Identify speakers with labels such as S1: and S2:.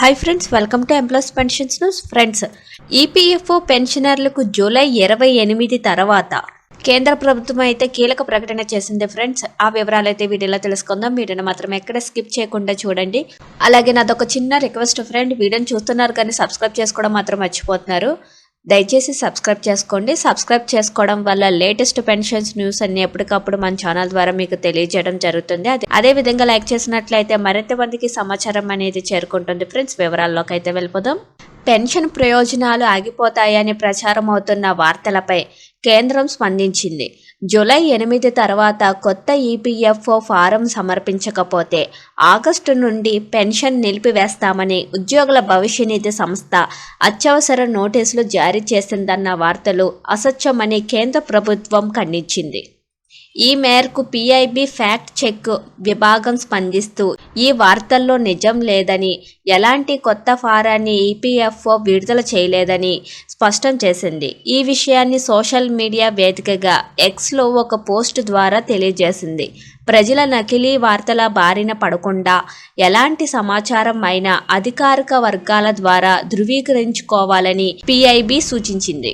S1: Hi friends welcome to employees pension news friends EPFO పెన్షనర్లకు July ఇరవై ఎనిమిది తర్వాత కేంద్ర ప్రభుత్వం అయితే కీలక ప్రకటన చేసింది ఫ్రెండ్స్ ఆ వివరాలు అయితే వీడియోలో తెలుసుకుందాం. వీడియోని మాత్రం ఎక్కడ స్కిప్ చేయకుండా చూడండి. అలాగే నాదొక చిన్న రిక్వెస్ట్ ఫ్రెండ్ వీడియోని చూస్తున్నారు కానీ సబ్స్క్రైబ్ చేసుకోవడం మాత్రం మర్చిపోతున్నారు. దయచేసి సబ్స్క్రైబ్ చేసుకోండి. సబ్స్క్రైబ్ చేసుకోవడం వల్ల లేటెస్ట్ పెన్షన్స్ న్యూస్ అన్ని ఎప్పటికప్పుడు మన ఛానల్ ద్వారా మీకు తెలియజేయడం జరుగుతుంది. అదే అదే విధంగా లైక్ చేసినట్లయితే మరింత మందికి సమాచారం అనేది చేరుకుంటుంది. ఫ్రెండ్స్ వివరాల్లోకి అయితే వెళ్ళిపోదాం. పెన్షన్ ప్రయోజనాలు ఆగిపోతాయని ప్రచారం అవుతున్న వార్తలపై కేంద్రం స్పందించింది. జూలై ఎనిమిది తర్వాత కొత్త ఈపీఎఫ్ఓ ఫారం సమర్పించకపోతే ఆగస్టు నుండి పెన్షన్ నిలిపివేస్తామని ఉద్యోగుల భవిష్య నిధి సంస్థ అత్యవసర నోటీసులు జారీ చేసిందన్న వార్తలు అసత్యమని కేంద్ర ప్రభుత్వం ఖండించింది. ఈ మేరకు పీఐబీ ఫ్యాక్ట్ చెక్ విభాగం స్పందిస్తూ ఈ వార్తల్లో నిజం లేదని ఎలాంటి కొత్త ఫారాన్ని ఈపీఎఫ్ఓ విడుదల చేయలేదని స్పష్టం చేసింది. ఈ విషయాన్ని సోషల్ మీడియా వేదికగా ఎక్స్లో ఒక పోస్ట్ ద్వారా తెలియజేసింది. ప్రజల నకిలీ వార్తల బారిన పడకుండా ఎలాంటి సమాచారం అయినా అధికారిక వర్గాల ద్వారా ధృవీకరించుకోవాలని పిఐబి సూచించింది.